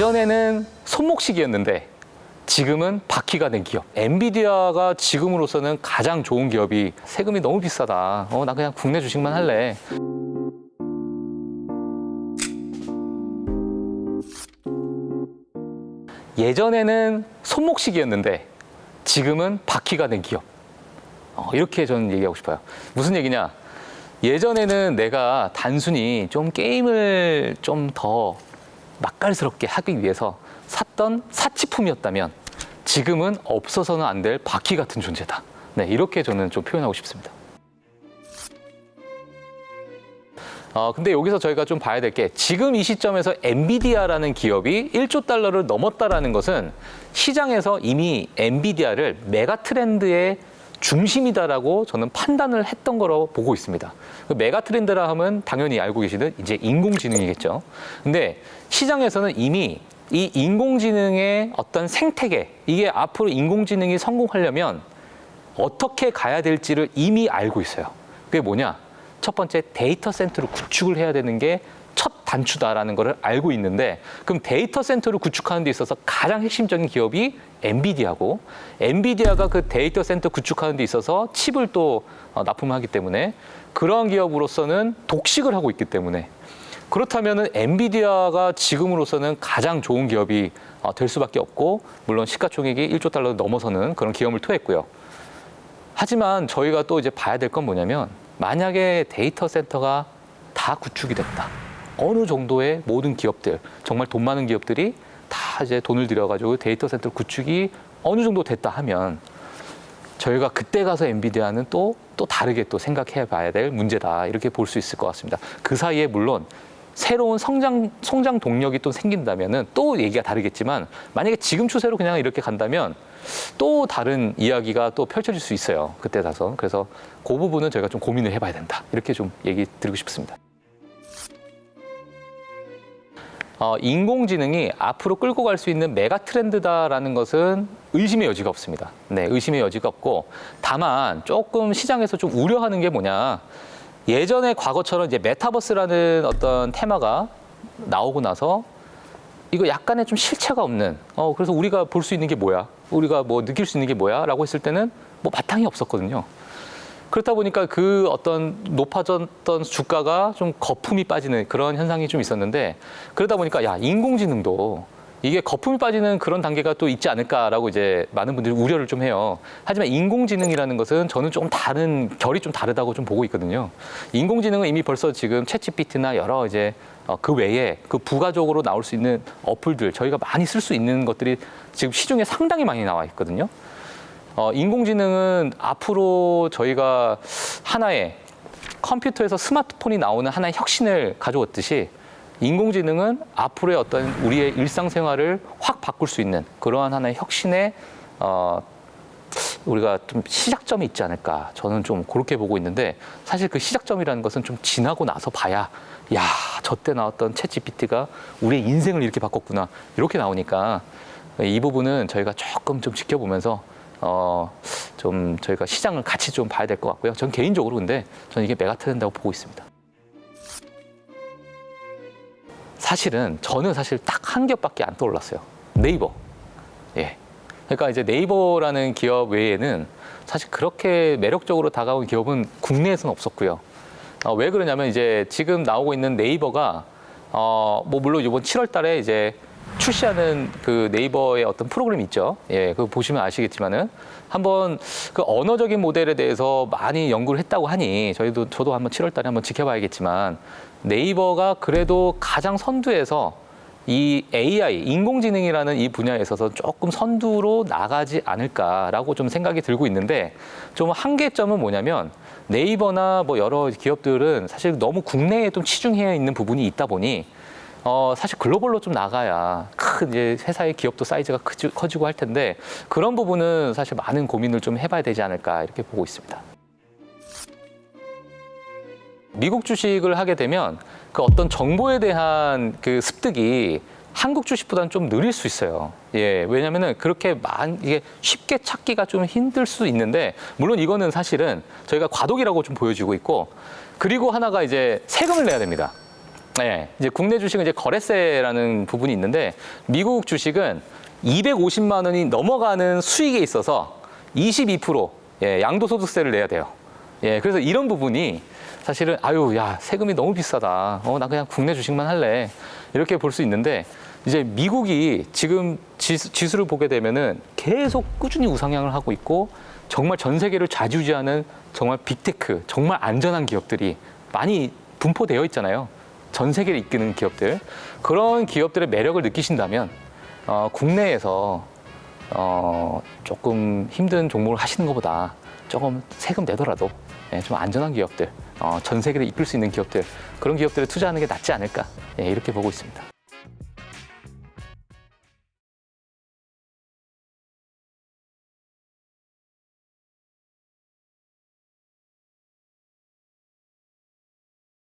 예전에는 손목시기였는데 지금은 바퀴가 된 기업. 엔비디아가 지금으로서는 가장 좋은 기업이 세금이 너무 비싸다. 어, 나 그냥 국내 주식만 할래. 예전에는 손목시기였는데 지금은 바퀴가 된 기업. 어, 이렇게 저는 얘기하고 싶어요. 무슨 얘기냐? 예전에는 내가 단순히 좀 게임을 좀더 맛깔스럽게 하기 위해서 샀던 사치품이었다면 지금은 없어서는 안 될 바퀴 같은 존재다. 네, 이렇게 저는 좀 표현하고 싶습니다. 어, 근데 여기서 저희가 좀 봐야 될 게 지금 이 시점에서 엔비디아라는 기업이 1조 달러를 넘었다라는 것은 시장에서 이미 엔비디아를 메가 트렌드의 중심이다라고 저는 판단을 했던 거로 보고 있습니다. 그 메가 트렌드라 하면 당연히 알고 계시는 이제 인공지능이겠죠. 근데 시장에서는 이미 이 인공지능의 어떤 생태계, 이게 앞으로 인공지능이 성공하려면 어떻게 가야 될지를 이미 알고 있어요. 그게 뭐냐? 첫 번째 데이터 센터를 구축을 해야 되는 게 첫 단추다라는 것을 알고 있는데 그럼 데이터 센터를 구축하는 데 있어서 가장 핵심적인 기업이 엔비디아고 엔비디아가 그 데이터 센터 구축하는 데 있어서 칩을 또 어, 납품하기 때문에 그러한 기업으로서는 독식을 하고 있기 때문에 그렇다면은 엔비디아가 지금으로서는 가장 좋은 기업이 어, 될 수밖에 없고 물론 시가총액이 1조 달러 넘어서는 그런 기업을 토했고요. 하지만 저희가 또 이제 봐야 될 건 뭐냐면 만약에 데이터 센터가 다 구축이 됐다. 어느 정도의 모든 기업들, 정말 돈 많은 기업들이 다 이제 돈을 들여가지고 데이터 센터 구축이 어느 정도 됐다 하면 저희가 그때 가서 엔비디아는 또, 또 다르게 또 생각해 봐야 될 문제다. 이렇게 볼 수 있을 것 같습니다. 그 사이에 물론 새로운 성장, 성장 동력이 또 생긴다면은 또 얘기가 다르겠지만 만약에 지금 추세로 그냥 이렇게 간다면 또 다른 이야기가 또 펼쳐질 수 있어요. 그때 가서. 그래서 그 부분은 저희가 좀 고민을 해봐야 된다. 이렇게 좀 얘기 드리고 싶습니다. 어, 인공지능이 앞으로 끌고 갈 수 있는 메가 트렌드다라는 것은 의심의 여지가 없습니다. 네, 의심의 여지가 없고 다만 조금 시장에서 좀 우려하는 게 뭐냐. 예전에 과거처럼 이제 메타버스라는 어떤 테마가 나오고 나서 이거 약간의 좀 실체가 없는 어 그래서 우리가 볼 수 있는 게 뭐야 우리가 뭐 느낄 수 있는 게 뭐야라고 했을 때는 뭐 바탕이 없었거든요 그렇다 보니까 그 어떤 높아졌던 주가가 좀 거품이 빠지는 그런 현상이 좀 있었는데 그러다 보니까 야 인공지능도 이게 거품이 빠지는 그런 단계가 또 있지 않을까라고 이제 많은 분들이 우려를 좀 해요. 하지만 인공지능이라는 것은 저는 좀 다른 결이 좀 다르다고 좀 보고 있거든요. 인공지능은 이미 벌써 지금 챗GPT나 여러 이제 어, 그 외에 그 부가적으로 나올 수 있는 어플들 저희가 많이 쓸 수 있는 것들이 지금 시중에 상당히 많이 나와 있거든요. 어, 인공지능은 앞으로 저희가 하나의 컴퓨터에서 스마트폰이 나오는 하나의 혁신을 가져왔듯이 인공지능은 앞으로의 어떤 우리의 일상생활을 확 바꿀 수 있는 그러한 하나의 혁신의 어, 우리가 좀 시작점이 있지 않을까 저는 좀 그렇게 보고 있는데 사실 그 시작점이라는 것은 좀 지나고 나서 봐야 야 저 때 나왔던 챗 GPT가 우리의 인생을 이렇게 바꿨구나 이렇게 나오니까 이 부분은 저희가 조금 좀 지켜보면서 어, 좀 저희가 시장을 같이 좀 봐야 될 것 같고요. 전 개인적으로 근데 저는 이게 메가 트렌드라고 보고 있습니다. 사실은 저는 사실 딱 한 기업밖에 안 떠올랐어요. 네이버. 예. 그러니까 이제 네이버라는 기업 외에는 사실 그렇게 매력적으로 다가온 기업은 국내에서는 없었고요. 어, 왜 그러냐면 이제 지금 나오고 있는 네이버가 어, 뭐 물론 이번 7월 달에 이제 출시하는 그 네이버의 어떤 프로그램이 있죠. 예, 그거 보시면 아시겠지만은 한번 그 언어적인 모델에 대해서 많이 연구를 했다고 하니 저희도 저도 한번 7월 달에 한번 지켜봐야겠지만 네이버가 그래도 가장 선두에서 이 AI 인공지능이라는 이 분야에 있어서 조금 선두로 나가지 않을까라고 좀 생각이 들고 있는데 좀 한계점은 뭐냐면 네이버나 뭐 여러 기업들은 사실 너무 국내에 좀 치중해 있는 부분이 있다 보니 어, 사실 글로벌로 좀 나가야 큰 이제 회사의 기업도 사이즈가 크지, 커지고 할 텐데 그런 부분은 사실 많은 고민을 좀 해봐야 되지 않을까 이렇게 보고 있습니다. 미국 주식을 하게 되면 그 어떤 정보에 대한 그 습득이 한국 주식보다는 좀 느릴 수 있어요. 예, 왜냐면은 그렇게 많, 이게 쉽게 찾기가 좀 힘들 수 있는데, 물론 이거는 사실은 저희가 과도기라고 좀 보여지고 있고, 그리고 하나가 이제 세금을 내야 됩니다. 네, 이제 국내 주식은 이제 거래세라는 부분이 있는데 미국 주식은 250만 원이 넘어가는 수익에 있어서 22% 예, 양도소득세를 내야 돼요. 예, 그래서 이런 부분이 사실은 아유, 야 세금이 너무 비싸다. 어, 나 그냥 국내 주식만 할래. 이렇게 볼 수 있는데 이제 미국이 지금 지수, 지수를 보게 되면은 계속 꾸준히 우상향을 하고 있고 정말 전 세계를 좌지우지하는 정말 빅테크, 정말 안전한 기업들이 많이 분포되어 있잖아요. 전 세계를 이끄는 기업들 그런 기업들의 매력을 느끼신다면 어, 국내에서 어, 조금 힘든 종목을 하시는 것보다 조금 세금 내더라도 예, 좀 안전한 기업들, 어, 전 세계를 이끌 수 있는 기업들 그런 기업들에 투자하는 게 낫지 않을까 예, 이렇게 보고 있습니다.